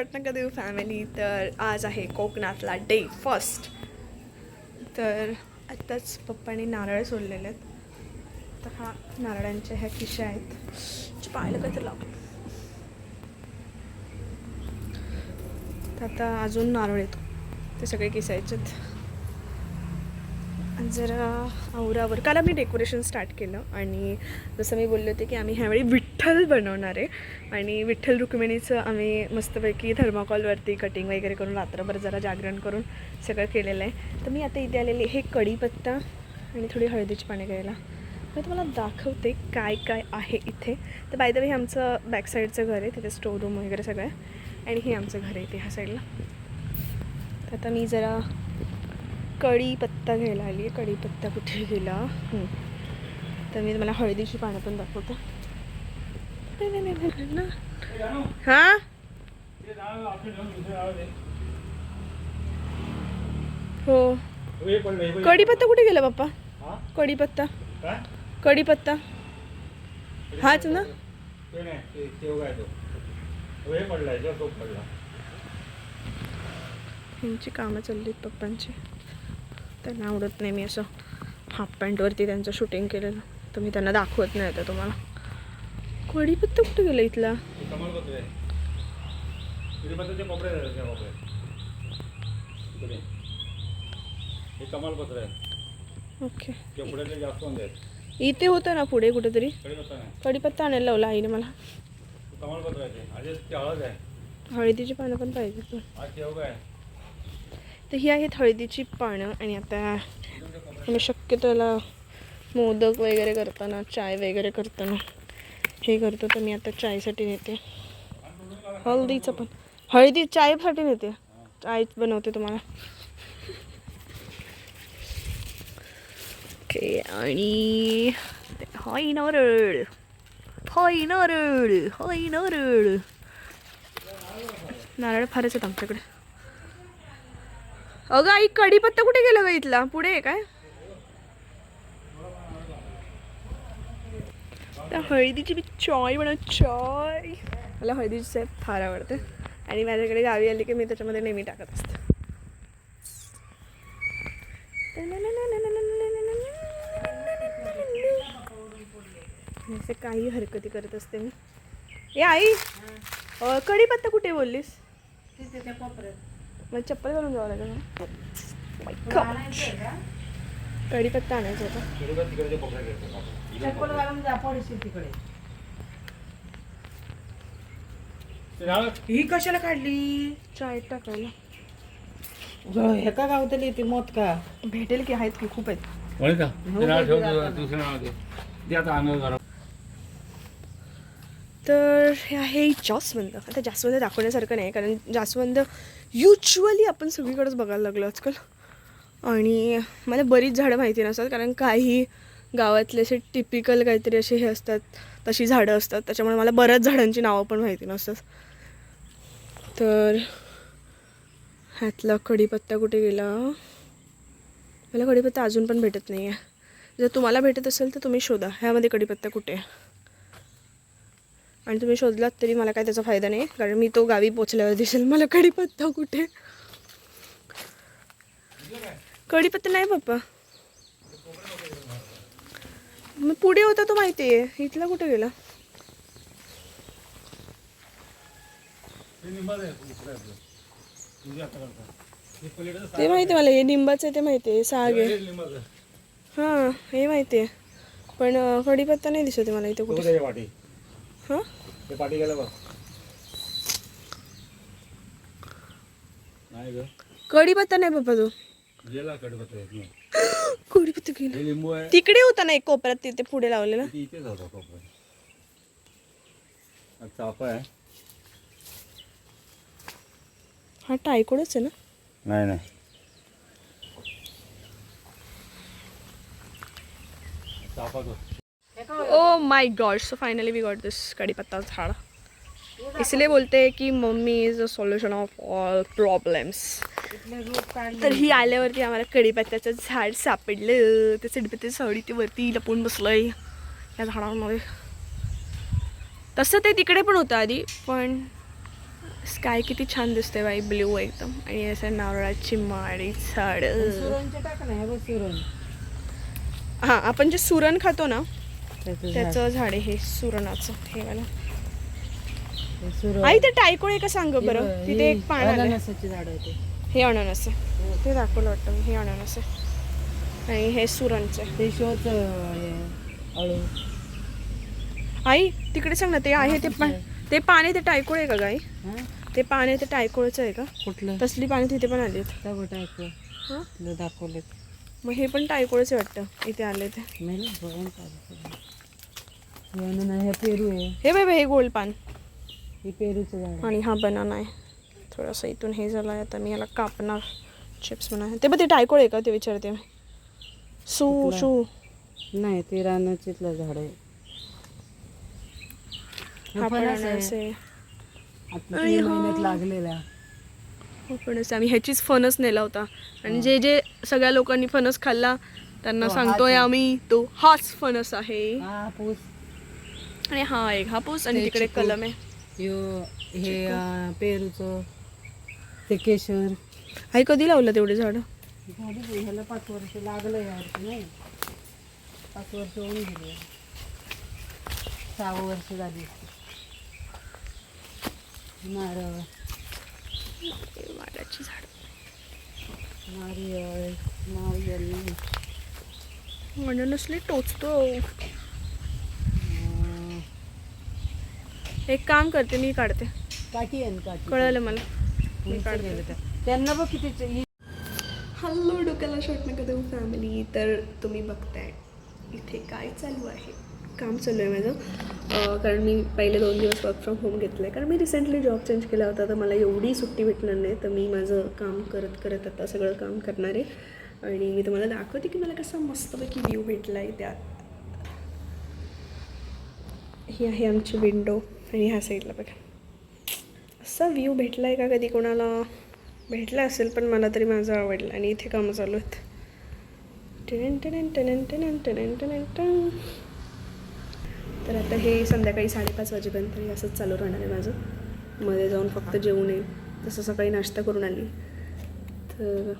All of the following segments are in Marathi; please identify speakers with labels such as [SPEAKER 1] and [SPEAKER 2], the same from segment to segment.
[SPEAKER 1] शॉट नका देऊ फॅमिली तर आज आहे कोकणातला डे फर्स्ट तर आत्ताच पप्पाने नारळ सोडलेले आहेत. तर हा नारळांच्या ह्या खिशा आहेत. जे पाहायला काय तर लागलं आता अजून नारळ येतो. ते सगळे किसायचे आहेत जरा आवरावर काल आम्ही डेकोरेशन स्टार्ट केलं आणि जसं मी बोलले होते की आम्ही ह्यावेळी विठ्ठल बनवणार आहे. आणि विठ्ठल रुक्मिणीचं आम्ही मस्तपैकी थर्माकॉलवरती कटिंग वगैरे करून रात्रभर जरा जागरण करून सगळं केलेलं आहे. तर मी आता इथे आलेली हे कढीपत्ता आणि थोडी हळदीची पाणी घ्यायला. मी तुम्हाला दाखवते काय काय आहे इथे. तर बाय द वे हे आमचं बॅक साईडचं घर आहे तिथे स्टोर रूम वगैरे सगळं आहे. आणि हे आमचं घर आहे इथे ह्या साईडला तर आता मी जरा कढीपत्ता घ्यायला आली आहे. कढीपत्ता कुठे गेला? तर मी तुम्हाला हळदीची पानं पण दाखवते. ना. हो. कढीपत्ता कुठे गेला बाप्पा? कढीपत्ता. कढीपत्ता. हाच ना? यांची कामं चालली आहेत पप्पांची. त्यांना आवडत नाही मी असं हाफ पॅन्टवरती त्यांचं शूटिंग केलेलं. तर मी त्यांना दाखवत नाही आता तुम्हाला. कढीपत्ता कुठे गेला इथला? ओके. इथे होतं ना पुढे कुठेतरी? कढीपत्ता आणायला लावला आईने मला. हळदीची पानं पण पाहिजे तर ही आहेत हळदीची पानं आणि आता आम्ही शक्यतो याला मोदक वगैरे करताना चाय वगैरे करताना हे करतो तर मी आता चायसाठी नेते. हळदीचं पण. हळदी चायसाठी नेते. चाय बनवते तुम्हाला. ओके आणि हॉय नारळ. हॉय नारळ हॉय नारळ. नारळ फारच आहेत आमच्याकडे. अगं आई कढीपत्ता कुठे गेला ग इथला? पुढे आहे काय? त्या हळदीची मी चॉय म्हणा चॉय मला हळदीची साहेब फार आवडते. आणि माझ्याकडे गावी आली की मी त्याच्यामध्ये नेहमी टाकत असते. असे काही हरकती करत असते मी. ए आई कढीपत्ता कुठे बोललीस? मग चप्पल घालून जावं लागेल. कढीपत्ता आणायचा होता
[SPEAKER 2] ही कशाला काढली
[SPEAKER 1] चाय टाकायला
[SPEAKER 2] हे का गावतली ती मोत का
[SPEAKER 1] भेटेल की आहेत की खूप आहेत
[SPEAKER 3] का ते नारळ ठेव तू- दुसरं नारळ दे दे आता आणलं जरा
[SPEAKER 1] तर हे आहे जास्वंद. आता जास्वंद दाखवण्यासारखं नाही कारण जास्वंद युजली आपण सगळीकडेच बघायला लागलो आजकाल. आणि मला बरीच झाडं माहिती नसतात कारण काही गावातले असे टिपिकल काहीतरी असे हे असतात तशी झाडं असतात. त्याच्यामुळे मला बऱ्याच झाडांची नावं पण माहिती नसतात. तर ह्यातला कढीपत्ता कुठे गेला? मला कढीपत्ता अजून पण भेटत नाही आहे जर तुम्हाला भेटत असेल तर तुम्ही शोधा. ह्यामध्ये कढीपत्ता कुठे आहे? आणि तुम्ही शोधलात तरी मला काय त्याचा फायदा नाही कारण मी तो गावी पोचल्यावर दिसेल. मला कढीपत्ता कुठे? कढीपत्ता नाही पप्पा. मग पुढे होता तो माहिती आहे. इथला कुठे गेला?
[SPEAKER 3] ते
[SPEAKER 1] माहिती मला हे निंबाचं आहे ते माहिती आहे साग आहे.
[SPEAKER 3] हे.
[SPEAKER 1] हां माहिती आहे. पण कढीपत्ता नाही दिसत मला इथे कुठे.
[SPEAKER 3] ते पाठी गेलं बघ. नाही ग.
[SPEAKER 1] कढीपत्ता नाही पप्पा तो.
[SPEAKER 3] गेला कडपत्र
[SPEAKER 1] कढीपत्ता गेला.
[SPEAKER 3] हे लिंबू आहे.
[SPEAKER 1] तिकडे होता ना एक कोपऱ्यात तिथे पुढे लावलेला.
[SPEAKER 3] ती इथेच होता कोपरा. हा चाफा आहे.
[SPEAKER 1] हा टायकोडच आहे ना?
[SPEAKER 3] नाही नाही. चाफा
[SPEAKER 1] ओ my god so finally we got this कड़ी पत्ता झाड़ इसलिए बोलते हैं की mummy is a solution
[SPEAKER 2] of all problems
[SPEAKER 1] तर ही आल्यावरती आम्हाला कढीपत्त्याचं झाड सापडलं. ते सिडपत्ते सवडी ते वरती लपून बसलंय. या झाडांमध्ये. तसं ते तिकडे पण होतं आधी पण स्काय किती छान दिसते बाई ब्ल्यू एकदम. आणि असं नारळाची माडी झाड.
[SPEAKER 2] हां
[SPEAKER 1] आपण जे सुरण खातो ना
[SPEAKER 2] त्याचं झाड.
[SPEAKER 1] हे सुरणाचं. हे
[SPEAKER 2] हे सुरण
[SPEAKER 1] आई ते टायकोळे का सांग
[SPEAKER 2] हे
[SPEAKER 1] बरं? तिथे
[SPEAKER 2] हे
[SPEAKER 1] एक पान
[SPEAKER 2] झाड होते
[SPEAKER 1] हे अननस आहे. ते दाखवलं वाटतं हे अननस आहे. आणि हे सुरणचं आहे.
[SPEAKER 2] ते शोच अळू.
[SPEAKER 1] आई तिकडे सांग ना ते आहे ते पान ते पाणी ते टायकोळ आहे का गाई
[SPEAKER 2] हा?
[SPEAKER 1] ते पाणी ते टायकोळचं आहे का?
[SPEAKER 2] कुठलं?
[SPEAKER 1] तसली पाणी तिथे पण आली हां?
[SPEAKER 2] दाखवले
[SPEAKER 1] मग हे पण टायकोळच वाटतं. इथे आले ते.
[SPEAKER 2] हे अननस हे पेरू आहे.
[SPEAKER 1] हे बाय हे गोल पान.
[SPEAKER 2] हे पेरूचं झाड.
[SPEAKER 1] आणि हा बनाना आहे. थोडासा इथून हे झालं आहे आता मी याला कापणार. चिप्स बनवणार ते बघ ते टायकोळ आहे का? ते विचारते मी. सू? शू
[SPEAKER 2] नाही ते रानाचीतलं झाड आहे. हे फणस आहे.
[SPEAKER 1] अननस आहे.
[SPEAKER 2] आता
[SPEAKER 1] अरे
[SPEAKER 2] तीन. महिन्यात लागलेला.
[SPEAKER 1] फणस आम्ही ह्याचीच फणस नेला होता. आणि जे जे सगळ्या लोकांनी फणस खाल्ला त्यांना सांगतोय. आम्ही तो हाच फणस आहे.
[SPEAKER 2] हा पूस.
[SPEAKER 1] आणि हा एक हापूस आणि तिकडे. कलम आहे.
[SPEAKER 2] यो हे अं, पेरूचं ते केशर.
[SPEAKER 1] आई कधी लावलं तेवढे झाड?
[SPEAKER 2] झाली ह्याला पाच वर्ष लागलं यावर्षी नाही. पाच वर्ष होऊन गेली. सहा वर्ष झाली. नारळ.
[SPEAKER 1] वाड्याची झाड.
[SPEAKER 2] नारियल नारियल.
[SPEAKER 1] म्हणून नसले टोचतो
[SPEAKER 2] अं,
[SPEAKER 1] एक काम करते मी काढते.
[SPEAKER 2] काठी आहे ना काठी.
[SPEAKER 1] कळलं मला. मी
[SPEAKER 2] उंच
[SPEAKER 1] काढते.
[SPEAKER 2] गेलं त्या. त्यांना बघ किती च- ही-
[SPEAKER 1] हॅलो डोक्याला शॉट नका देऊ फॅमिली तर तुम्ही बघताय इथे काय चालू आहे? काम चालू आहे माझं. अं, कारण मी पहिले दोन दिवस वर्क फ्रॉम होम घेतलं आहे कारण मी रिसेंटली जॉब चेंज केला होता तर मला एवढी सुट्टी भेटणार नाही. तर मी माझं काम करत करत आता सगळं काम करणार आहे. आणि मी तुम्हाला दाखवते की मला कसा मस्तपैकी व्ह्यू भेटला आहे त्यात. ही आहे आमची विंडो आणि ह्या साईडला बघा. असा व्ह्यू भेटला आहे का कधी कोणाला? भेटला असेल पण मला तरी माझा आवडला आणि इथे कामं चालू आहेत. टिन टिन टिन टिन टेन टिन टिन. तर आता हे संध्याकाळी साडेपाच वाजेपर्यंत तरी असंच चालू राहणार आहे माझं. मध्ये जाऊन फक्त जेवू नये तसं सकाळी नाश्ता करून आली. तर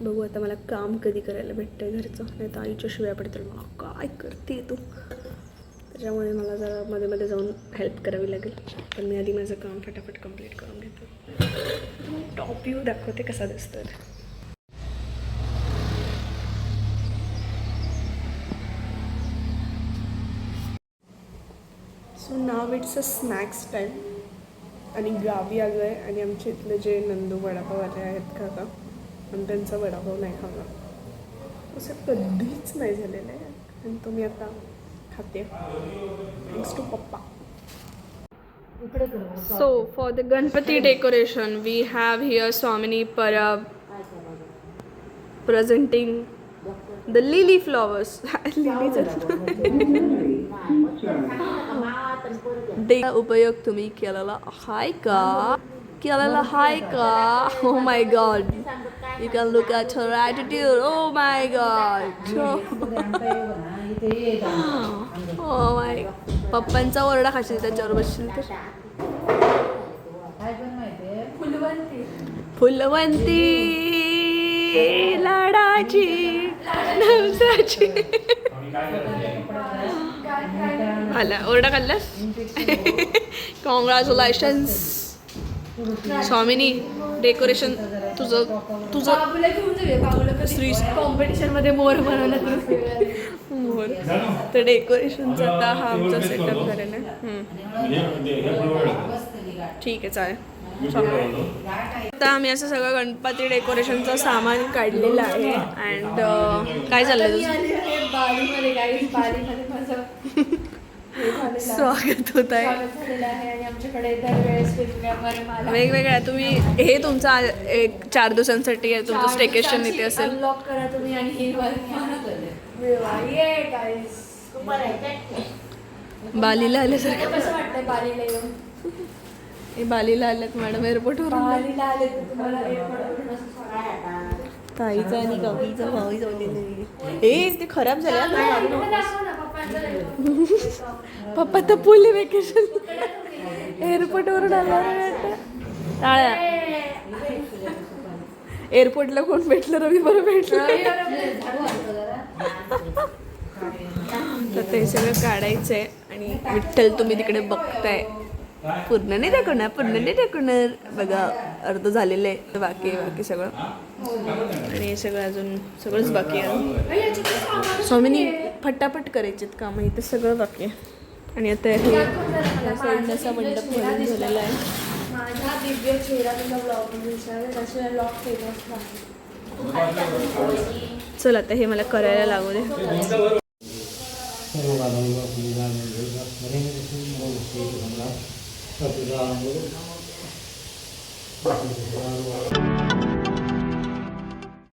[SPEAKER 1] बघू आता मला काम कधी करायला भेटतं आहे घरचं. नाही तर आईच्या शिव्या पडतील. मला काय करते तू? त्याच्यामुळे मला जरा मध्ये मध्ये जाऊन हेल्प करावी लागेल. पण मी आधी माझं काम फटाफट कंप्लीट करून घेतो. टॉप व्ह्यू दाखवते कसा दिसतं सो नाव इट्स अ स्नॅक्स टाईम आणि गावी आलो आहे आणि आमच्या इथले जे नंदू वडापाववाले आहेत का आणि त्यांचा वडापाव नाही खावा असं कधीच नाही झालेलं आहे. आणि तुम्ही आता खाते थँक्स टू पप्पा
[SPEAKER 2] इकडे कर बघ.
[SPEAKER 1] So for the Ganpati decoration, we have here Swamini Parab presenting the lily flowers. Lily उपयोग तुम्ही केलेला आहे का केलेला आहे का Oh my god. You can look at her attitude. Oh my god. Oh. पप्पांचा ओरडा खाशील त्याच्यावर बसशील तर. फुलवंती. लाडाची नवसाची. आला ओरडा खाल्लास? कॉंग्रॅच्युलेशन्स स्वामिनी डेकोरेशन तुझं तुझं श्री कॉम्पिटिशनमध्ये मोर बनवलं मोर तर डेकोरेशनचा आता हा आमचा सेटअप करेल ठीक आहे चालेल. आता आम्ही असं सगळं गणपती डेकोरेशनचं सामान काढलेलं आहे. अँड काय चाललंय तुझं?
[SPEAKER 4] झालेलं आहे.
[SPEAKER 1] स्वागत होत आहे.
[SPEAKER 4] स्वागत झालेलं आहे. आणि आमच्याकडे दरवेळेस वेगवेगळ्या
[SPEAKER 1] तुम्ही हे तुमचं एक चार दिवसांसाठी आहे तुमचं स्टेकेशन इथे असेल.
[SPEAKER 4] अनलॉक करा तुम्ही आणि ही वरमाला मिळवा. ये guys.
[SPEAKER 1] बालीला आल्यासारखं
[SPEAKER 4] कसं वाटतंय बालीला येऊन?
[SPEAKER 1] हे बालीला आल्यात मॅडम एअरपोर्टवर
[SPEAKER 4] बालीला आले तर तुम्हाला असं.
[SPEAKER 1] ताईचा आणि गावीचा भावी जाऊन ए ते खराब झाले आता. घालू नको.
[SPEAKER 4] दाखव ना, पप्पांचं laptop.
[SPEAKER 1] पप्पा तर पुले वेकेशन एअरपोर्टवरून आला टाळ्या. एअरपोर्टला कोण भेटलं? रवी बरं भेटलं तर ते सगळं काढायचं आहे आणि विठ्ठल तुम्ही तिकडे बघताय. पूर्ण नाही दाखवणार पूर्ण नाही टाकणार बघा अर्ध झालेलं आहे बाकी बाकी सगळं. आणि हे सगळं अजून सगळंच बाकी आहे. स्वामीनी फटाफट करायचेत कामं इथे सगळं बाकी आहे. आणि आता हे सोडण्याचा मंडप भरून झालेला आहे.
[SPEAKER 4] माझा दिव्य चेहरा तुला ब्लॉगमध्ये लॉक ब्लॉग
[SPEAKER 1] चल आता हे मला करायला लागू दे
[SPEAKER 3] सर्व